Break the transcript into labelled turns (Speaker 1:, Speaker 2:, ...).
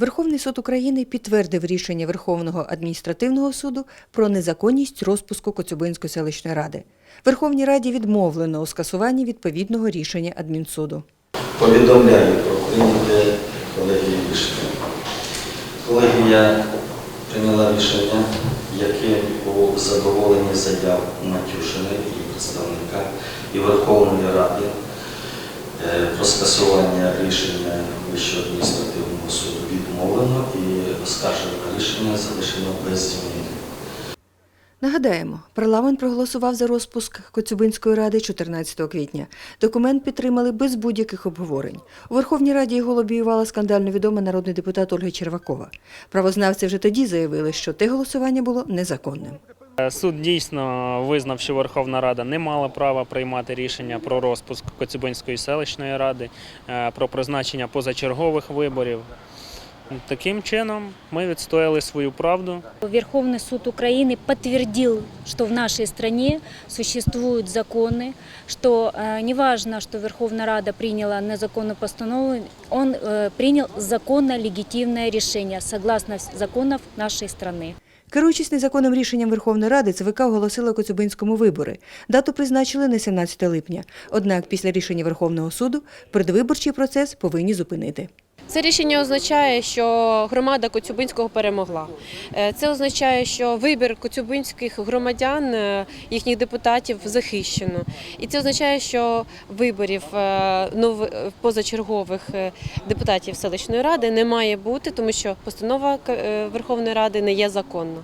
Speaker 1: Верховний суд України підтвердив рішення Верховного адміністративного суду про незаконність розпуску Коцюбинської селищної ради. Верховній Раді відмовлено у скасуванні відповідного рішення адмінсуду.
Speaker 2: Повідомляю про прийняте колегії рішення. Колегія прийняла рішення, яке у задоволенні заяв Матюшини і представника і Верховної Ради про скасування рішення Вищого адміністративного суду відмовлено і оскаржене рішення залишено без змін.
Speaker 1: Нагадаємо, парламент проголосував за розпуск Коцюбинської ради 14 квітня. Документ підтримали без будь-яких обговорень. У Верховній Раді його лобіювала скандально відома народний депутат Ольга Червакова. Правознавці вже тоді заявили, що те голосування було незаконним.
Speaker 3: Е, Суд дійсно визнав, що Верховна Рада не мала права приймати рішення про розпуск Коцюбинської селищної ради, е, про призначення позачергових виборів. Таким чином ми відстояли свою правду.
Speaker 4: Верховный суд Украины подтвердил, что в нашей стране существуют законы, что э, неважно, что Верховная Рада приняла незаконную постанову, он э, принял законно легитимное решение согласно законов нашей страны.
Speaker 1: Керуючись незаконним рішенням Верховної Ради, ЦВК оголосила Коцюбинському вибори. Дату призначили на 17 липня. Однак після рішення Верховного суду передвиборчий процес повинні зупинити.
Speaker 5: Це рішення означає, що громада Коцюбинського перемогла. Е, Це означає, що вибір коцюбинських громадян, е, їхніх депутатів захищено. І це означає, що виборів е, позачергових депутатів селищної ради не має бути, тому що постанова Верховної Ради не є законна.